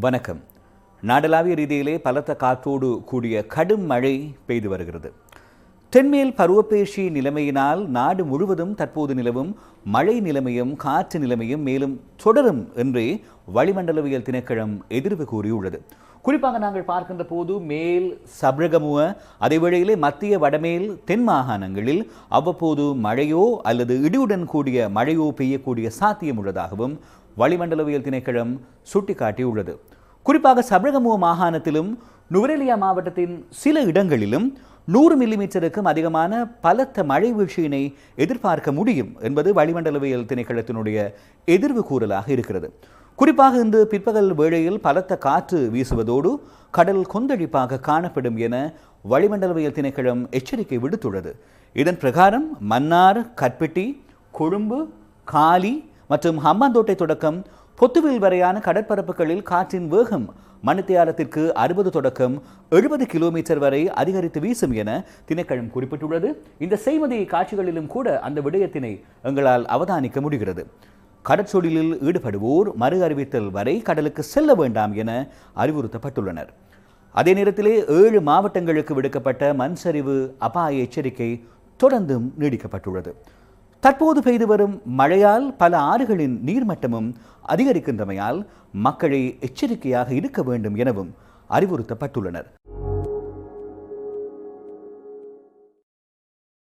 வணக்கம். நாடளாவிய ரீதியிலே பலத்த காற்றோடு கூடிய கடும் மழை பெய்து வருகிறது. தென்மேல் பருவப்பேஷி நிலைமையினால் நாடு முழுவதும் தற்போது நிலவும் மழை நிலைமையும் காற்று நிலைமையும் மேலும் தொடரும் என்றே வளிமண்டலவியல் திணைக்களம் எதிர்வு கூறியுள்ளது. குறிப்பாக நாங்கள் பார்க்கின்ற போது மேல் சப்ரகமுவ அதேவேளையிலே மத்திய வடமேல் தென் மாகாணங்களில் அவ்வப்போது மழையோ அல்லது இடியுடன் கூடிய மழையோ பெய்யக்கூடிய சாத்தியம் உள்ளதாகவும் வளிமண்டலவியல் திணைக்களம் சுட்டிக்காட்டியுள்ளது. குறிப்பாக சபரகமுவ மாகாணத்திலும் நுவரெலியா மாவட்டத்தின் சில இடங்களிலும் நூறு மில்லிமீட்டருக்கும் அதிகமான பலத்த மழை வீழ்ச்சியினை எதிர்பார்க்க முடியும் என்பது வளிமண்டலவியல் திணைக்களத்தினுடைய எதிர்வு கூறலாக இருக்கிறது. குறிப்பாக இன்று பிற்பகல் வேளையில் பலத்த காற்று வீசுவதோடு கடல் கொந்தளிப்பாக காணப்படும் என வளிமண்டலவியல் திணைக்களம் எச்சரிக்கை விடுத்துள்ளது. இதன் பிரகாரம் மன்னார் கற்பிட்டி கொழும்பு காலி மற்றும் ஹம்பாந்தோட்டை தொடக்கம் பொத்துவில் வரையான கடற்பரப்புகளில் காற்றின் வேகம் மணித்தியாலத்திற்கு அறுபது தொடக்கம் எழுபது கிலோமீட்டர் வரை அதிகரித்து வீசும் என திணைக்களம் குறிப்பிட்டுள்ளது. இந்த செய்மதி காட்சிகளிலும் கூட அந்த விடயத்தினை எங்களால் அவதானிக்க முடிகிறது. கடற்சொழிலில் ஈடுபடுவோர் மறு அறிவித்தல் வரை கடலுக்கு செல்ல வேண்டாம் என அறிவுறுத்தப்பட்டுள்ளனர். அதே நேரத்திலே ஏழு மாவட்டங்களுக்கு விடுக்கப்பட்ட மண் சரிவு அபாய எச்சரிக்கை தொடர்ந்தும் நீடிக்கப்பட்டுள்ளது. தற்போது பெய்து வரும் மழையால் பல ஆறுகளின் நீர்மட்டமும் அதிகரிக்கின்றமையால் மக்களை எச்சரிக்கையாக இருக்க வேண்டும் எனவும் அறிவுறுத்தப்பட்டுள்ளனர்.